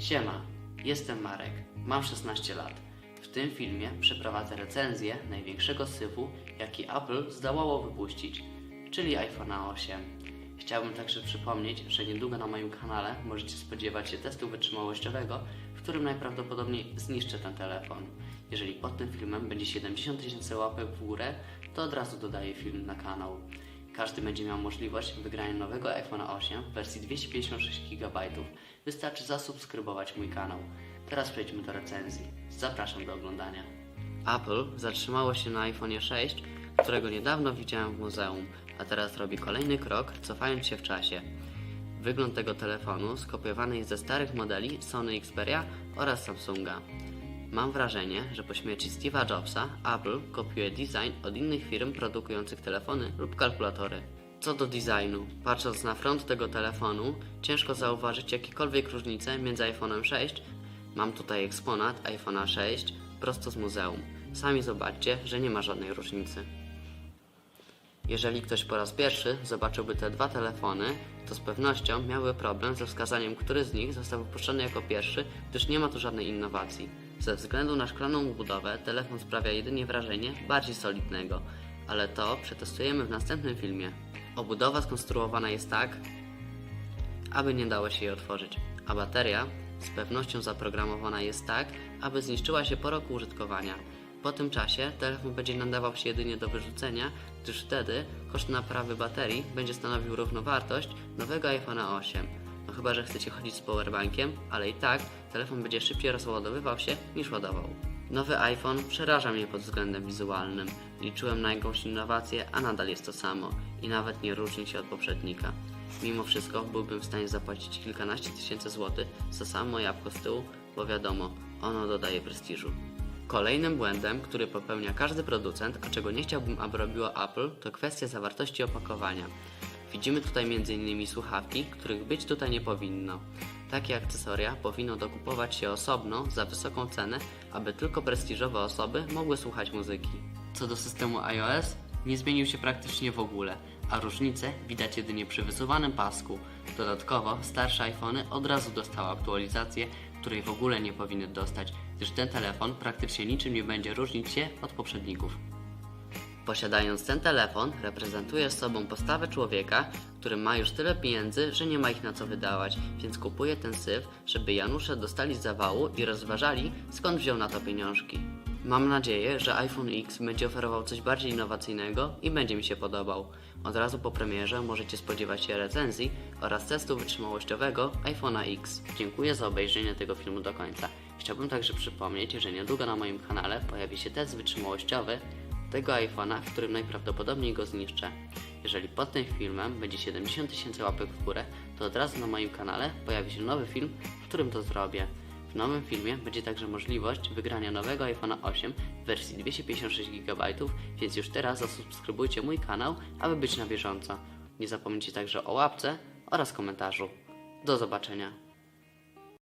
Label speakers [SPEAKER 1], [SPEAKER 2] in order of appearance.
[SPEAKER 1] Siema, jestem Marek, mam 16 lat. W tym filmie przeprowadzę recenzję największego syfu, jaki Apple zdołało wypuścić, czyli iPhone'a 8. Chciałbym także przypomnieć, że niedługo na moim kanale możecie spodziewać się testu wytrzymałościowego, w którym najprawdopodobniej zniszczę ten telefon. Jeżeli pod tym filmem będzie 70 tysięcy łapek w górę, to od razu dodaję film na kanał. Każdy będzie miał możliwość wygrania nowego iPhone'a 8 w wersji 256 GB. Wystarczy zasubskrybować mój kanał. Teraz przejdźmy do recenzji. Zapraszam do oglądania. Apple zatrzymało się na iPhone'ie 6, którego niedawno widziałem w muzeum, a teraz robi kolejny krok, cofając się w czasie. Wygląd tego telefonu skopiowany jest ze starych modeli Sony Xperia oraz Samsunga. Mam wrażenie, że po śmierci Steve'a Jobsa Apple kopiuje design od innych firm produkujących telefony lub kalkulatory. Co do designu, patrząc na front tego telefonu, ciężko zauważyć jakiekolwiek różnice między iPhone'em 6, mam tutaj eksponat iPhone'a 6 prosto z muzeum. Sami zobaczcie, że nie ma żadnej różnicy. Jeżeli ktoś po raz pierwszy zobaczyłby te dwa telefony, to z pewnością miałby problem ze wskazaniem, który z nich został wypuszczony jako pierwszy, gdyż nie ma tu żadnej innowacji. Ze względu na szklaną budowę, telefon sprawia jedynie wrażenie bardziej solidnego, ale to przetestujemy w następnym filmie. Obudowa skonstruowana jest tak, aby nie dało się jej otworzyć, a bateria z pewnością zaprogramowana jest tak, aby zniszczyła się po roku użytkowania. Po tym czasie telefon będzie nadawał się jedynie do wyrzucenia, gdyż wtedy koszt naprawy baterii będzie stanowił równowartość nowego iPhone'a 8. No chyba, że chcecie chodzić z powerbankiem, ale i tak telefon będzie szybciej rozładowywał się niż ładował. Nowy iPhone przeraża mnie pod względem wizualnym. Liczyłem na jakąś innowację, a nadal jest to samo i nawet nie różni się od poprzednika. Mimo wszystko byłbym w stanie zapłacić kilkanaście tysięcy złotych za samo jabłko z tyłu, bo wiadomo, ono dodaje prestiżu. Kolejnym błędem, który popełnia każdy producent, a czego nie chciałbym, aby robiło Apple, to kwestia zawartości opakowania. Widzimy tutaj m.in. słuchawki, których być tutaj nie powinno. Takie akcesoria powinno dokupować się osobno za wysoką cenę, aby tylko prestiżowe osoby mogły słuchać muzyki. Co do systemu iOS, nie zmienił się praktycznie w ogóle, a różnice widać jedynie przy wysuwanym pasku. Dodatkowo starsze iPhony od razu dostały aktualizację, której w ogóle nie powinny dostać, gdyż ten telefon praktycznie niczym nie będzie różnić się od poprzedników. Posiadając ten telefon, reprezentuje sobą postawę człowieka, który ma już tyle pieniędzy, że nie ma ich na co wydawać, więc kupuje ten syf, żeby Janusze dostali zawału i rozważali, skąd wziął na to pieniążki. Mam nadzieję, że iPhone X będzie oferował coś bardziej innowacyjnego i będzie mi się podobał. Od razu po premierze możecie spodziewać się recenzji oraz testu wytrzymałościowego iPhone'a X. Dziękuję za obejrzenie tego filmu do końca. Chciałbym także przypomnieć, że niedługo na moim kanale pojawi się test wytrzymałościowy tego iPhone'a, w którym najprawdopodobniej go zniszczę. Jeżeli pod tym filmem będzie 70 tysięcy łapek w górę, to od razu na moim kanale pojawi się nowy film, w którym to zrobię. W nowym filmie będzie także możliwość wygrania nowego iPhone'a 8 w wersji 256 GB, więc już teraz zasubskrybujcie mój kanał, aby być na bieżąco. Nie zapomnijcie także o łapce oraz komentarzu. Do zobaczenia.